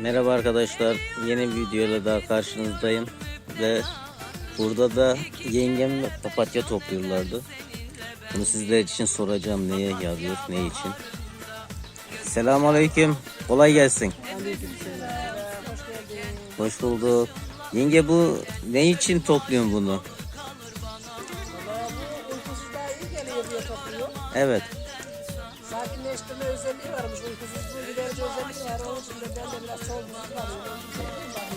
Merhaba arkadaşlar. Yeni bir videoyla daha karşınızdayım. Ve burada da yengem papatya topluyorlardı. Bunu sizler için soracağım neye yarıyor, ne için. Selamun Aleyküm. Kolay gelsin. Hoş bulduk. Yenge bu ne için topluyorsun bunu? Evet. Sakinleştirme özelliği varmış. Uykusuzluğun giderici özelliği var. Onun için de ben de biraz soğuk.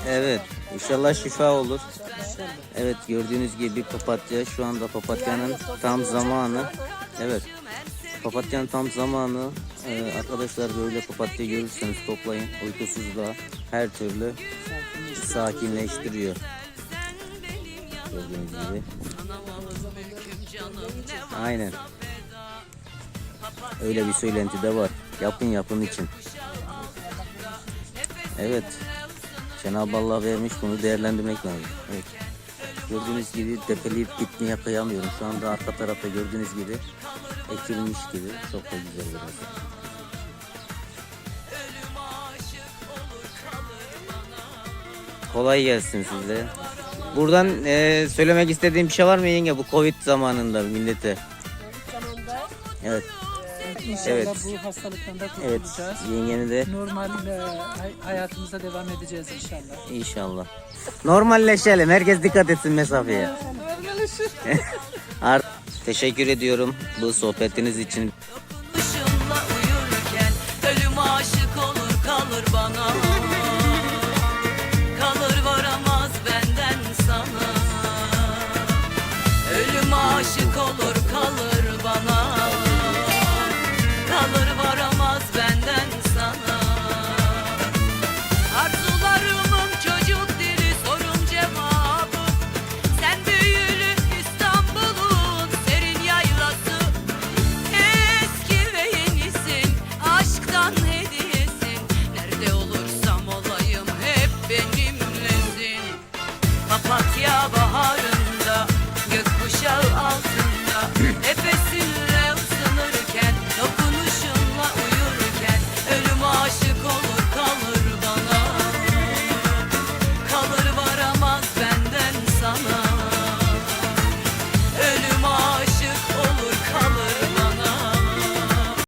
Evet. İnşallah şifa olur. Evet gördüğünüz gibi papatya şu anda papatyanın tam zamanı. Evet. Papatyanın tam zamanı. Ee, arkadaşlar böyle papatya görürseniz toplayın. Uykusuzluğa her türlü sakinleştiriyor. Gördüğünüz gibi. Aynen. Öyle bir söylenti de var. Yapın yapın için. Evet. Cenab-ı Allah vermiş bunu değerlendirmek lazım. Evet. Gördüğünüz gibi depeleyip gitmeye kıyamıyorum. Şu anda arka tarafta gördüğünüz gibi ekilmiş gibi. Çok da güzel burası. Kolay gelsin size. Buradan e, söylemek istediğim bir şey var mı yenge bu Covid zamanında millete? Zamanında Evet, İnşallah evet. bu hastalıktan da kurtulacağız. Evet, yengeni de. Normal e, hayatımıza devam edeceğiz inşallah. İnşallah. Normalleşelim. Herkes dikkat etsin mesafeye. Normalleşelim. Teşekkür ediyorum bu sohbetiniz için. Aşık olur